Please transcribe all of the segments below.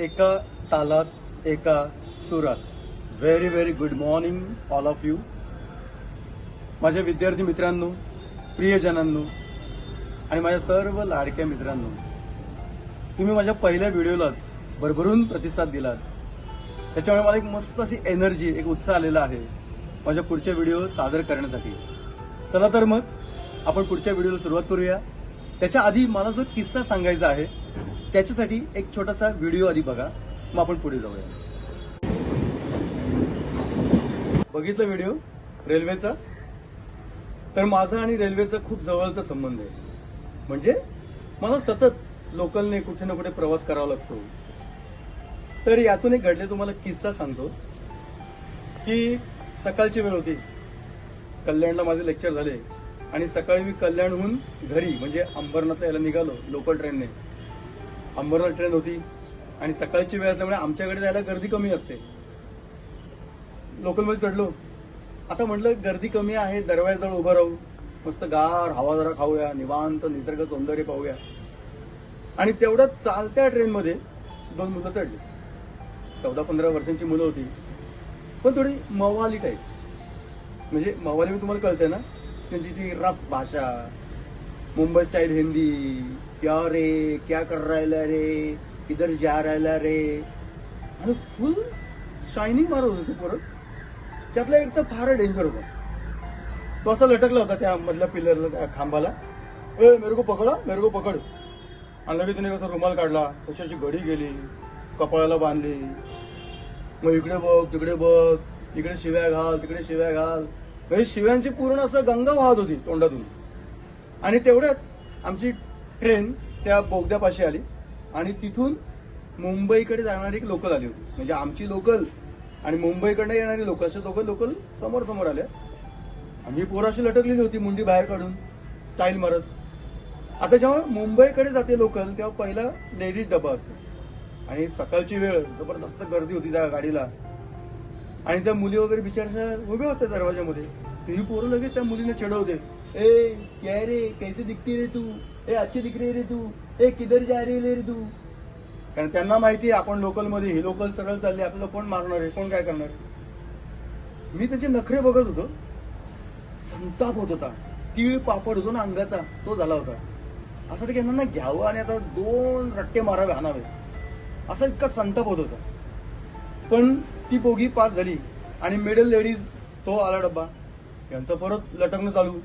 एका तालात एका सुरात. Very very good morning all of you माझ्या विद्यार्थी मित्रांनो प्रियजनांनो आणि माझ्या सर्व लाडक्या मित्रांनो तुम्ही माझ्या पहिल्या व्हिडिओलाच भरभरून प्रतिसाद दिलात. त्याच्यामुळे मला एक मस्त अशी एनर्जी एक उत्साह आलेला आहे माझ्या पुढच्या व्हिडिओ सादर करण्यासाठी. चला तर मग आपण पुढच्या व्हिडिओला सुरुवात करूया. त्याच्या आधी मला जो किस्सा सांगायचा आहे त्याच्यासाठी एक छोटासा व्हिडिओ आधी बघा. मग आपण पुढे जाऊया. बघितलं व्हिडिओ रेल्वेचा तर माझा आणि रेल्वेचा खूप जवळचा संबंध आहे. म्हणजे मला सतत लोकलने कुठे ना कुठे प्रवास करावा लागतो. तर यातून एक घडले तुम्हाला किस्सा सांगतो. की सकाळची वेळ होती. कल्याणला माझे लेक्चर झाले. आणि सकाळी मी कल्याणहून घरी म्हणजे अंबरनाथला यायला निघालो लोकल ट्रेनने अंबरनाथ ट्रेन होती. आणि सकाळची वेळ असल्यामुळे आमच्याकडे जायला गर्दी कमी असते. लोकलमध्ये चढलो. आता म्हटलं गर्दी कमी आहे दरवाजाजवळ उभं राहू. मस्त गार हवा जरा खाऊया निवांत निसर्ग सौंदर्य पाहूया. आणि तेवढ्या चालत्या ट्रेनमध्ये दोन मुलं चढली. चौदा पंधरा वर्षांची मुलं होती. पण थोडी मवाली टाईप म्हणजे मवाली मी तुम्हाला कळते ना? त्यांची ती रफ भाषा. मुंबई स्टाईल हिंदी. क्या रे क्या कर राहिला रे इधर जा राहिला रे. आणि फुल शायनिंग मारत होते परत त्यातला एक तर फार डेंजर होता. तो असा लटकला होता त्या मधल्या पिलरला त्या खांबाला. ए मेरे को पकडा मेरे को पकड. आणि लगेच त्याने कसा रुमाल काढला कशाची घडी गेली कपाळाला बांधली. मग इकडे बघ तिकडे बघ इकडे शिव्या घाल तिकडे शिव्या घाल. म्हणजे शिव्यांची पूर्ण असं गंगा वाहत होती तोंडातून. आणि तेवढ्यात आमची ट्रेन त्या बोगद्यापाशी आली आणि तिथून मुंबईकडे जाणारी एक लोकल आली होती. म्हणजे आमची लोकल आणि मुंबईकडनं येणारी लोकल अशा दोघं लोकल समोर समोर आल्या. आणि पोराशी लटकलेली होती मुंडी बाहेर काढून स्टाईल मारत. आता जेव्हा मुंबईकडे जाते लोकल तेव्हा पहिला लेडीज डबा असतो. आणि सकाळची वेळ जबरदस्त गर्दी होती त्या गाडीला. आणि त्या मुली वगैरे बिचारशा उभ्या होत्या दरवाजामध्ये ही पोरं लगेच त्या मुलीने चिडवते ए काय रे? कैसे दिखती रे तू? ए अच्छी दिख रही रे तू? ए किधर जा रही रे तू? कारण त्यांना माहिती आहे आपण लोकलमध्ये ही लोकल सरळ चालली आपल्याला कोण मारणार आहे? कोण काय करणार? आहे? मी त्याचे नखरे बघत होतो. संताप होत होता. तीळ पापड होतो ना अंगाचा तो झाला होता. असं वाटतं की यांना घ्यावं आणि आता दोन रट्टे मारावे आणावे असा इतका संताप होत होता. पण ती बोगी पास झाली आणि मिडल लेडीज तो आला डब्बा. यांचं परत लटकणं चालू.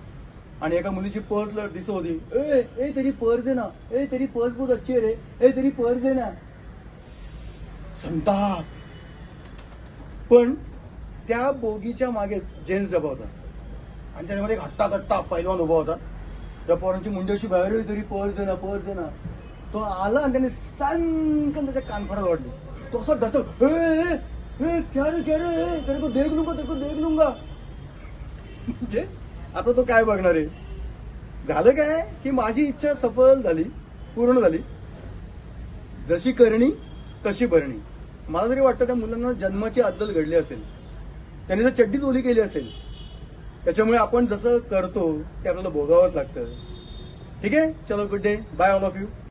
आणि एका मुलीची पर्स दिसत होती. ए ए तेरी पर्स आहे ना. ए तेरी पर्स बहुत अच्छी रे. ए तेरी पर्स आहे ना. संताप. पण त्या बोगीच्या मागेच जेन्ट्स डबा होता. आणि त्याच्यामध्ये एक हट्टा कट्टा पैलवान उभा होता. त्या पोरांची मुंडी अशी बाहेर "ए, तरी पर्स दे ना पर्स दे ना. तो आला आणि त्याने सांकन त्याच्या कानफडात वाटली तो असा डचक "ए, ए, क्या रे क्या रे तेरे को देख लूंगा तेरे को देख लूंगा. म्हणजे? आता तो काय बघणार आहे? झालं काय की माझी इच्छा सफल झाली पूर्ण झाली. जशी करणी तशी भरणी. मला तरी वाटतं त्या मुलांना जन्माची अद्दल घडली असेल. त्यांनी जर चड्डीच ओली केली असेल. त्याच्यामुळे आपण जसं करतो ते आपल्याला भोगावंच लागतं. ठीक आहे? चलो good day bye all of you